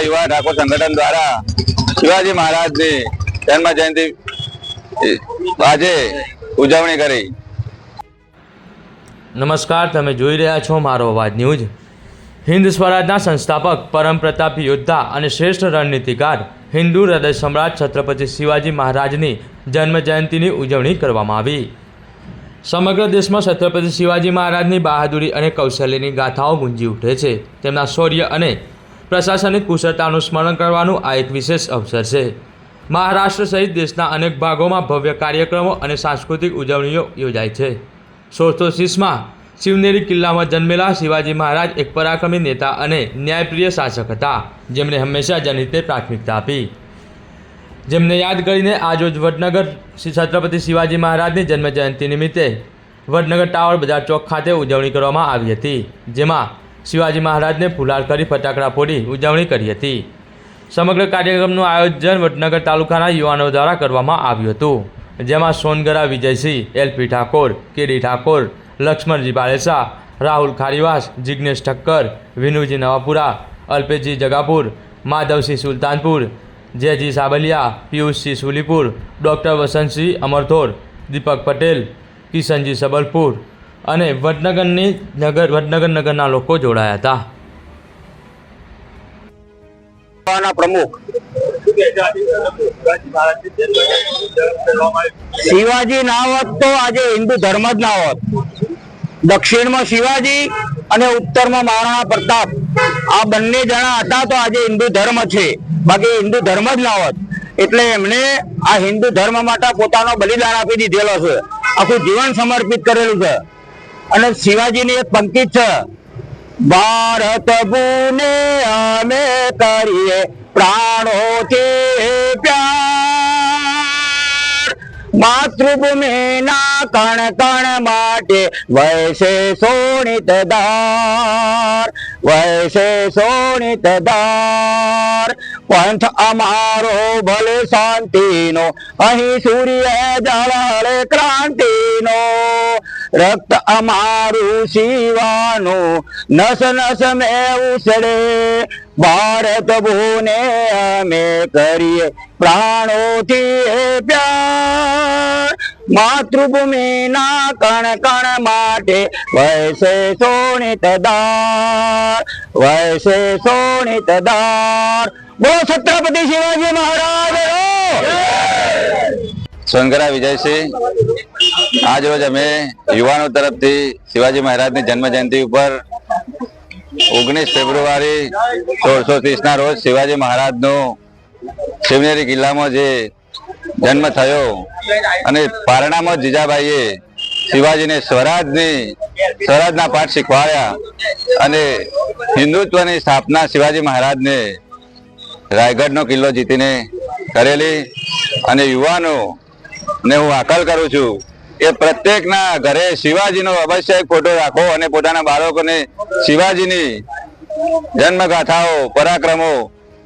યુવા ઠાકોર સંગઠન દ્વારા શિવાજી મહારાજની જન્મ જયંતિ આજે ઉજવણી કરી નમસ્કાર તમે જોઈ રહ્યા છો મારો અવાજ ન્યૂઝ હિન્દ સ્વરાજના સંસ્થાપક પરમ પ્રતાપી યોદ્ધા અને શ્રેષ્ઠ રણનીતિકાર હિન્દુ હૃદય સમ્રાટ છત્રપતિ શિવાજી મહારાજની જન્મ જયંતિની ઉજવણી કરવામાં આવી. સમગ્ર દેશમાં છત્રપતિ શિવાજી મહારાજની બહાદુરી અને કૌશલ્યની ગાથાઓ ગુંજી ઉઠે છે. તેમના શૌર્ય અને પ્રશાસનિક કુશળતાનું સ્મરણ કરવાનું આ એક વિશેષ અવસર છે. મહારાષ્ટ્ર સહિત દેશના અનેક ભાગોમાં ભવ્ય કાર્યક્રમો અને સાંસ્કૃતિક ઉજવણીઓ યોજાય છે. સોળસો શિવનેરી કિલ્લામાં જન્મેલા શિવાજી મહારાજ એક પરાક્રમી નેતા અને ન્યાયપ્રિય શાસક હતા. જેમણે હંમેશા જનહિતને પ્રાથમિકતા આપી. જેમને યાદ કરીને આજરોજ વડનગર શ્રી છત્રપતિ શિવાજી મહારાજની જન્મજયંતિ નિમિત્તે વડનગર ટાવર બજાર ચોક ખાતે ઉજવણી કરવામાં આવી હતી. જેમાં શિવાજી મહારાજને ફુલાર કરી ફટાકડા ફોડી ઉજવણી કરી હતી. સમગ્ર કાર્યક્રમનું આયોજન વડનગર તાલુકાના યુવાનો દ્વારા કરવામાં આવ્યું હતું. જેમાં Songara Vijaysinh LP Thakor KD Thakor Laxmanji Baresa Rahul Kharivas Jignesh Thakkar, Vinuji Navapura, Alpeshji Jagapur, Madhavsinh Sultanpur, Jayji Sabaliya, Piyushsinh Sulipur, doctor Vasantsinh Amarthor, Deepak Patel, Kishanji Sabalpur અને વડનગરની નગર, વડનગર નગરના લોકો જોડાયા હતા. પ્રમુખ શિવાજી ના હોત તો આજે હિન્દુ ધર્મ જ ના હોત. દક્ષિણમાં શિવાજી અને ઉત્તરમાં મહારાણા પ્રતાપ. આ બંને જણા હતા તો આજે હિન્દુ ધર્મ છે. બાકી હિન્દુ ધર્મ જ ના હોત. એટલે એમને આ હિન્દુ ધર્મ માટે પોતાનો બલિદાન આપી દીધેલો છે. આખું જીવન સમર્પિત કરેલું છે. અને શિવાજીની એક પંક્તિ છે. ભારત ભૂને અમે કરીએ પ્રાણોથી માતૃભૂમિના કણ કણ માટે વૈશે સોણિત દાર વૈશે સોણિત દાર પંથ અમારો ભલે શાંતિનો, અહીં સૂર્ય જળહળે ક્રાંતિનો. રક્ત અમારું શિવાનું, નસ નસ મે ઉસળે ભારત ભૂને અમે કરીએ પ્રાણોથી પ્યાર. માતૃભૂમિના કણ કણ માટે વૈસે સોણિત દાર વૈસે સોણિત દાર. બોલો છત્રપતિ શિવાજી મહારાજ સોનગરા વિજયસિંહ, આજ રોજ અમે યુવાનો તરફથી શિવાજી મહારાજની જન્મ જયંતિ ઉપર ઓગણીસ ફેબ્રુઆરી સોળસો ત્રીસ ના રોજ શિવાજી મહારાજનો શિવનેરી કિલ્લામાં જે જન્મ થયો. અને પારણામાં જીજાબાઈએ શિવાજીને સ્વરાજની, સ્વરાજના પાઠ શીખવાડ્યા અને હિન્દુત્વની સ્થાપના શિવાજી મહારાજને રાયગઢનો કિલ્લો જીતીને કરેલી. અને યુવાનો ને હું આકલ કરું છું કે પ્રત્યેકના ઘરે શિવાજીનો અવશ્ય ફોટો રાખો અને પોતાના બાળકોને શિવાજીની જન્મગાથાઓ, પરાક્રમો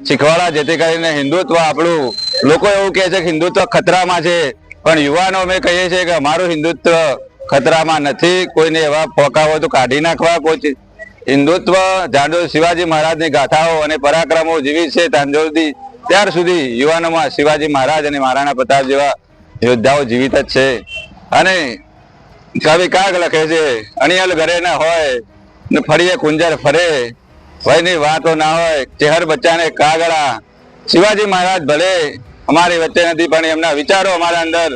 શીખવાડા, જેથી કરીને હિન્દુત્વ આપણું, લોકો એવું કહે છે કે હિન્દુત્વ ખતરામાં છે. પણ યુવાનો અમે કહીએ છીએ કે અમારું હિન્દુત્વ ખતરામાં નથી. કોઈને એવા હોય તો કાઢી નાખવા. કોઈ હિન્દુત્વ જાણો શિવાજી મહારાજની ગાથાઓ અને પરાક્રમો જીવી છે તાંજોરથી, ત્યાર સુધી યુવાનોમાં શિવાજી મહારાજ અને મહારાણા પ્રતાપ જેવા યોદ્ધાઓ જીવિત જ છે. અને કવિ કાગ લખે છે અણિયલ ઘરે ના હોય, ને ફરીએ કુંજર ફરે. ભયની વાતો ના હોય, ચહેર બચ્ચાને કાગડા શિવાજી મહારાજ ભલે અમારી વચ્ચે નથી, પણ એમના વિચારો અમારા અંદર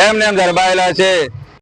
એમને એમ દરબાયેલા છે.